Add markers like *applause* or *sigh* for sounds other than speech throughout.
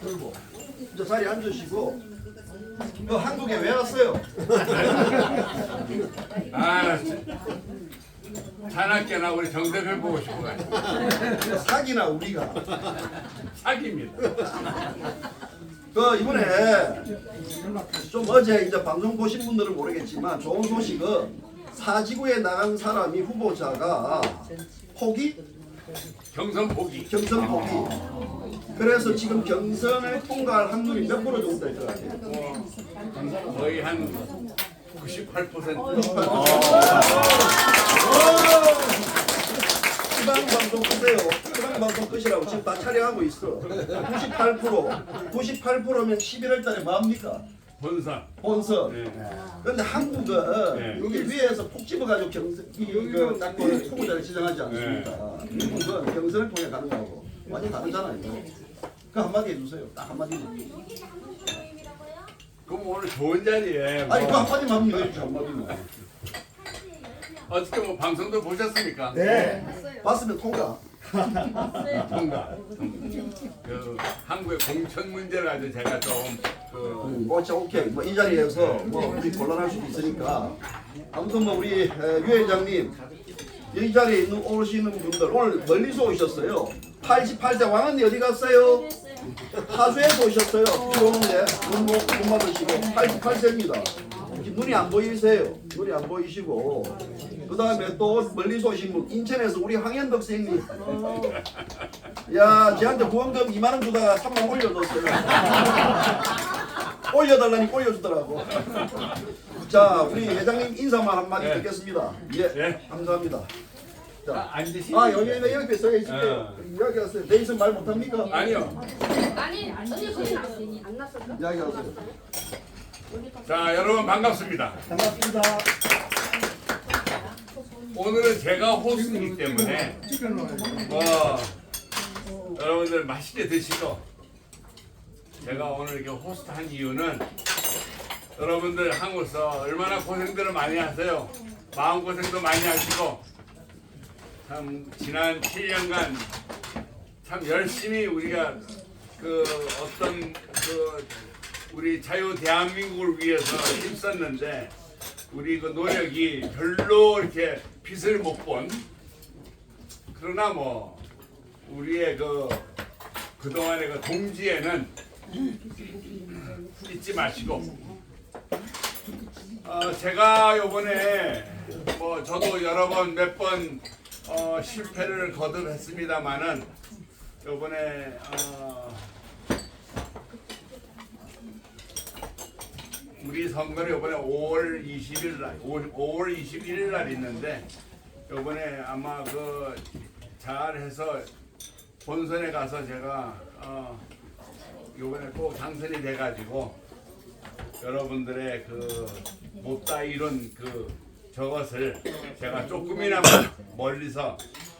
들고 저 자리에 앉으시고 너 한국에 왜 왔어요? *laughs* 아, 자나깨나 우리 정 대표 보고 싶어가지고 사기나 우리가 사기입니다. 그 이번에 좀 어제 이제 방송 보신 분들은 모르겠지만 좋은 소식은 사지구에 나간 사람이 후보자가 포기 경선 포기. 경선 포기 그래서 지금 경선을 통과할 확률이 몇 프로 정도 될 것 같아요? 거의 한 98%. 지방 방송 끄세요. 지방 방송 끄시라고 지금 다 촬영하고 있어. 98% 98%면 11월 달에 뭐 합니까? 본선. 본선. 네. 그런데 한국은 네. 여기 위에서 푹 집어가지고 경선 이그 딱그 후보자를 지정하지 않습니까? 한국은 경선을 통해 가는 거하고 완전 다르잖아요. 그 한마디 해주세요. 딱 한마디만. 그럼 오늘 좋은 자리에 뭐 아니 그 한마디만 하면 해주죠 한마디만. 어떻게 뭐 방송도 보셨습니까? 네. 봤으면 *laughs* 통과. 통과. 그 한국의 공천 문제를 가지고 제가 좀그 뭐 자, 오케이 뭐 이 자리에서 뭐 우리 곤란할 수도 있으니까 아무튼 뭐 우리 에, 유 회장님 이 자리에 있는 오시는 분들 오늘 멀리서 오셨어요 88세 왕언니 어디 갔어요? 하수에서 오셨어요 비 오는데 눈, 못- 못 맞으시고 88세입니다 눈이 안 보이세요 눈이 안 보이시고 그 다음에 또 멀리서 오신 분 인천에서 우리 황현덕 선생님 야 쟤한테 후원금 2만원 주다가 3만 올려줬어요 올려달라니 올려주더라고. 자, 우리 회장님 인사만 한마디 네. 듣겠습니다. 예, 네. 감사합니다. 아, 자, 앉으시. 아 여기 왜 옆에 서 계실게요? 어. 이야기하세요. 내 있으면 말 못합니까? 아니요. 아니 언니 거기 안 났었어? 이야기하세요. 자 여러분 반갑습니다. 반갑습니다. 오늘은 제가 호스이기 때문에 뭐 여러분들 맛있게 드시고 제가 오늘 이렇게 호스트한 이유는 여러분들 한국에서 얼마나 고생들을 많이 하세요. 마음 고생도 많이 하시고 참 지난 7년간 참 열심히 우리가 그 어떤 그 우리 자유 대한민국을 위해서 힘썼는데 우리 그 노력이 별로 이렇게 빛을 못 본. 그러나 뭐 우리의 그 그동안의 그 동지에는 잊지 마시고 어, 제가 요번에 뭐 저도 여러 번 몇번 어, 실패를 거듭했습니다마는 요번에 어, 우리 선거는 이번에 5월 20일 날, 5월 21일 날 있는데 이번에 아마 그 잘해서 본선에 가서 제가 어 이번에 꼭 당선이 돼가지고 여러분들의 그 못다 이룬 그 저것을 제가 조금이나마 멀리서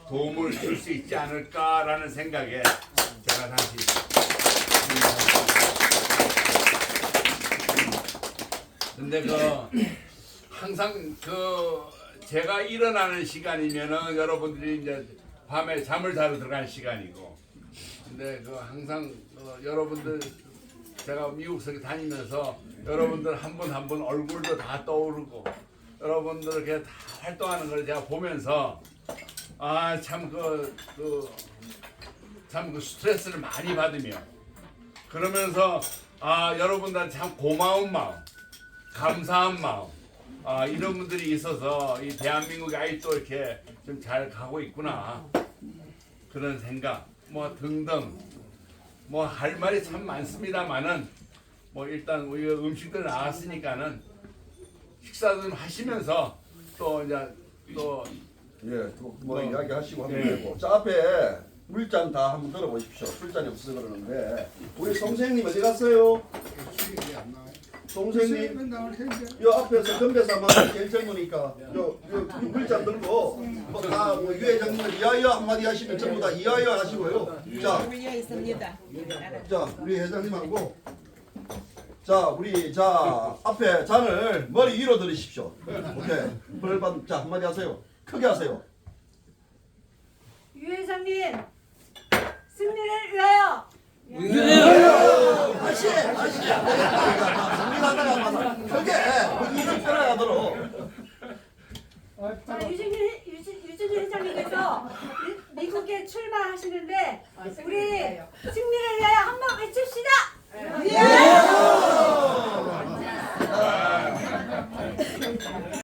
도움을 줄 수 있지 않을까라는 생각에 제가 다시 근데 그 항상 그 제가 일어나는 시간이면은 여러분들이 이제 밤에 잠을 자러 들어간 시간이고. 근데 그 항상 어, 여러분들 제가 미국서 다니면서 여러분들 한 분 한 분 얼굴도 다 떠오르고 여러분들 이렇게 다 활동하는 걸 제가 보면서 아 참 그 그 참 그 스트레스를 많이 받으며 그러면서 아 여러분들한테 참 고마운 마음 감사한 마음 아, 이런 분들이 있어서 이 대한민국이 아직도 이렇게 좀 잘 가고 있구나. 그런 생각 뭐 등등 뭐 할 말이 참 많습니다만은 뭐 일단 우리 음식들 나왔으니까는 식사 좀 하시면서 또 이제 또 예, 또 뭐 어. 이야기하시고 하면 예. 되고. 자, 앞에 물잔 다 한번 들어보십시오. 술잔이 없어서 그러는데 우리 송생님 어디 갔어요? 송생님 요 앞에서 건배사만 제일 젊으니까 요, 요 물잔 들고 뭐다유 회장님 이하여 한마디 하시면 전부 다 이하여 하시고요. 자, 있습니다. 자 우리 회장님하고 자 우리 자 앞에 잔을 머리 위로 들으십시오. 오케이. 벌받 자 한마디 하세요. 크게 하세요. 유 회장님 승리를 위하여 다시 다시 정리하다가 그게 이름 따라가도록 자, 유진일 유진 유진일 회장님께서 미- 미국에 출마하시는데 우리 승리를 위하여 한번 외칩시다. 예!